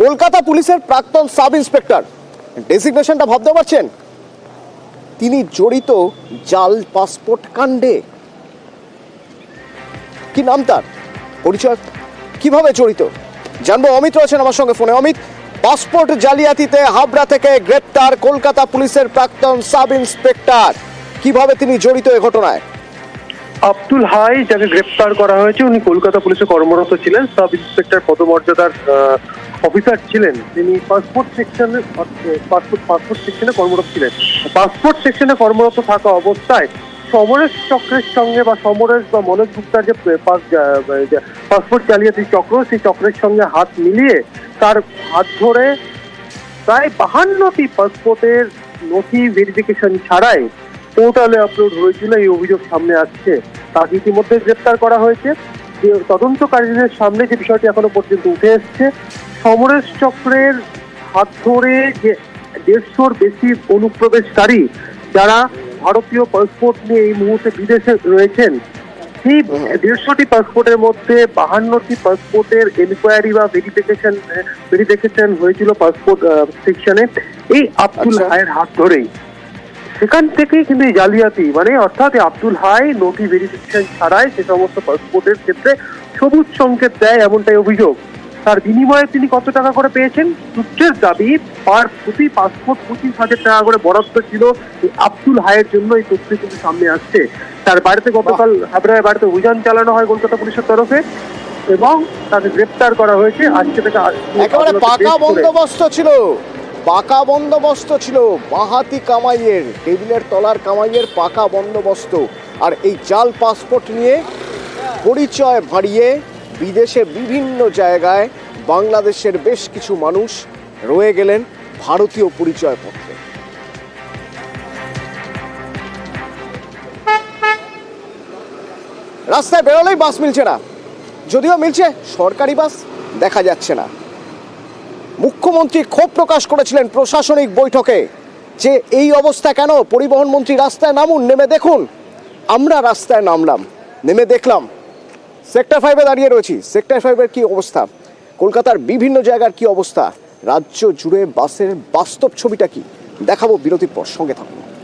কলকাতা পুলিশের প্রাক্তন sub inspector. ডেসিগনেশনটা ভাবতে পারছেন? তিনি জড়িত জাল পাসপোর্ট কাণ্ডে। কি নাম তার? পরিচয়? কীভাবে জড়িত? জানব অমিত রয়েছেন আমার সঙ্গে ফোনে। অমিত পাসপোর্ট জালিয়াতিতে হাবড়া থেকে গ্রেপ্তার কলকাতা পুলিশের প্রাক্তন সাব ইন্সপেক্টর। কীভাবে তিনি জড়িত এ ঘটনায়? আব্দুল হাই, যাকে গ্রেপ্তার করা হয়েছে, উনি কলকাতা পুলিশে কর্মরত ছিলেন। সাব ইন্সপেক্টর পদমর্যাদার অফিসার ছিলেন। তিনি পাসপোর্ট সেকশনে পাসপোর্ট পাসপোর্ট সেকশনে কর্মরত ছিলেন। পাসপোর্ট সেকশনে কর্মরত থাকা অবস্থায় সমরেশ চক্রের সঙ্গে বা সমরেশ বা মনোজ গুপ্তার যে পাসপোর্ট জালিয়াতি চক্র, সেই চক্রের সঙ্গে হাত মিলিয়ে তার হাত ধরে প্রায় বাহান্নটি পাসপোর্টের নথি ভেরিফিকেশন ছাড়াই পোর্টালে আপলোড হয়েছিল এই অভিযোগ সামনে আসছে। তাকে ইতিমধ্যে গ্রেপ্তার করা হয়েছে। তদন্তকারীদের সামনে যে বিষয়টি এখনও পর্যন্ত উঠে এসছে সমরেশ চক্রের হাত ধরে যে দেড়শোর বেশি অনুপ্রবেশকারী যারা ভারতীয় পাসপোর্ট নিয়ে এই মুহূর্তে বিদেশে রয়েছেন সেই দেড়শোটি পাসপোর্টের মধ্যে বাহান্নটি পাসপোর্টের এনকোয়ারি বা ভেরিফিকেশন ভেরিফিকেশন হয়েছিল পাসপোর্ট সেকশনে এই আব্দুল আচ্ছা। হায়ের হাত ধরেই। সেখান থেকেই কিন্তু এই জালিয়াতি মানে অর্থাৎ আব্দুল হাই নথি ভেরিফিকেশন ছাড়াই সে সমস্ত পাসপোর্টের ক্ষেত্রে সবুজ সংকেত দেয় এমনটাই অভিযোগ। তার বিনিময়ে তিনি কত টাকা করে পেয়েছেন? সূত্রের দাবি পার প্রতি পাসপোর্ট পঁচিশ হাজার টাকা করে বরাদ্দ ছিল এই আব্দুল হায়ের জন্য এই তথ্য কিন্তু সামনে আসছে। তার বাড়িতে গতকাল হাবড়ায় বাড়িতে অভিযান চালানো হয় কলকাতা পুলিশের তরফে এবং তাকে গ্রেপ্তার করা হয়েছে। আজকে থেকে একেবারে পাকা বন্দোবস্ত ছিল। পাকা বন্দোবস্ত ছিল বাহাতি কামাইয়ের, টেবিলের তলার কামাইয়ের পাকা বন্দোবস্ত। আর এই জাল পাসপোর্ট নিয়ে পরিচয় ভাঁড়িয়ে বিদেশে বিভিন্ন জায়গায় বাংলাদেশের বেশ কিছু মানুষ রয়ে গেলেন ভারতীয় পরিচয়পত্রে। রাস্তায় বেরোলেই বাস মিলছে না। যদিও মিলছে, সরকারি বাস দেখা যাচ্ছে না। মুখ্যমন্ত্রী ক্ষোভ প্রকাশ করেছিলেন প্রশাসনিক বৈঠকে। যে এই অবস্থা কেন? পরিবহন মন্ত্রী রাস্তায় নামুন, নেমে দেখুন। আমরা রাস্তায় নামলাম, নেমে দেখলাম। সেক্টর ফাইভে দাঁড়িয়ে রয়েছি। সেক্টর ফাইভের কী অবস্থা? কলকাতার বিভিন্ন জায়গার কী অবস্থা? রাজ্য জুড়ে বাসের বাস্তব ছবিটা কি? দেখাবো বিরতির পর, সঙ্গে থাকুন।